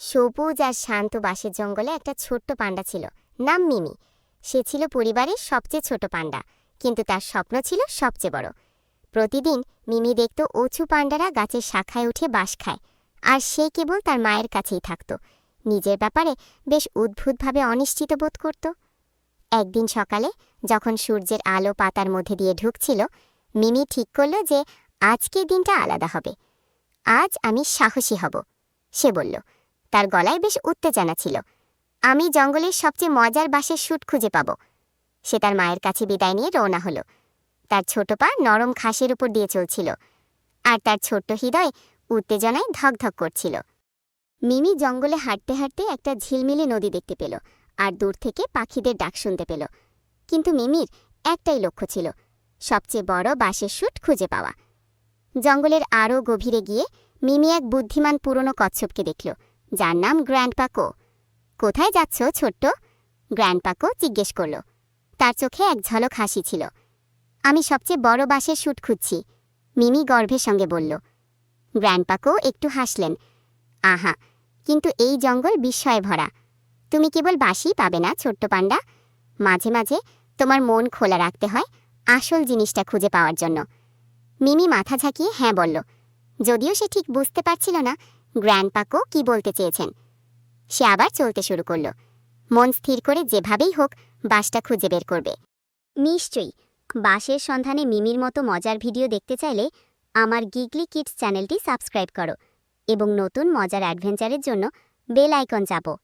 সবুজ আর শান্ত বাঁশের জঙ্গলে একটা ছোট্ট পান্ডা ছিল। নাম মিমি। সে ছিল পরিবারের সবচেয়ে ছোট পান্ডা, কিন্তু তার স্বপ্ন ছিল সবচেয়ে বড়। প্রতিদিন মিমি দেখত উঁচু পান্ডারা গাছের শাখায় উঠে বাঁশ খায়, আর সে কেবল তার মায়ের কাছেই থাকত। নিজের ব্যাপারে বেশ উদ্ভুতভাবে অনিশ্চিত বোধ করত। একদিন সকালে যখন সূর্যের আলো পাতার মধ্যে দিয়ে ঢুকছিল, মিমি ঠিক করল যে আজকের দিনটা আলাদা হবে। আজ আমি সাহসী হব, সে বলল। তার গলায় বেশ উত্তেজনা ছিল। আমি জঙ্গলের সবচেয়ে মজার বাঁশের শুট খুঁজে পাব। সে তার মায়ের কাছে বিদায় নিয়ে রওনা হলো। তার ছোট পা নরম ঘাসের উপর দিয়ে চলছিল। আর তার ছোট্ট হৃদয় উত্তেজনায় ধকধক করছিল। মিমি জঙ্গলে হাঁটতে হাঁটতে একটা ঝিলমিলে নদী দেখতে পেল আর দূর থেকে পাখিদের ডাক শুনতে পেল। কিন্তু মিমির একটাই লক্ষ্য ছিল, সবচেয়ে বড় বাঁশের শুট খুঁজে পাওয়া। জঙ্গলের আরও গভীরে গিয়ে মিমি এক বুদ্ধিমান পুরনো কচ্ছপকে দেখল। যার নাম গ্র্যান্ডপাকো কোথায় যাচ্ছ, ছোট্ট? গ্র্যান্ডপাকো জিজ্ঞেস করল। তার চোখে এক ঝলক হাসি ছিল। আমি সবচেয়ে বড় বাসের শ্যুট খুঁজছি, মিমি গর্ভের সঙ্গে বলল। গ্র্যান্ডপাকো একটু হাসলেন। আহা, কিন্তু এই জঙ্গল বিস্ময়ে ভরা। তুমি কেবল বাঁশই পাবে না, ছোট্ট পান্ডা মাঝে মাঝে তোমার মন খোলা রাখতে হয় আসল জিনিসটা খুঁজে পাওয়ার জন্য। মিমি মাথা ঝাঁকিয়ে হ্যাঁ বলল। যদিও সে ঠিক বুঝতে পারছিল না গ্র্যান্ডপাকো কি বলতে চেয়েছেন? সে আবার চলতে শুরু করল। মন স্থির করে যেভাবেই হোক, বাসটা খুঁজে বের করবে। নিশ্চয়ই। বাসের সন্ধানে মিমির মতো মজার ভিডিও দেখতে চাইলে আমার গিগলি কিডস চ্যানেলটি সাবস্ক্রাইব করো এবং নতুন মজার অ্যাডভেঞ্চারের জন্য বেল আইকন চাপো।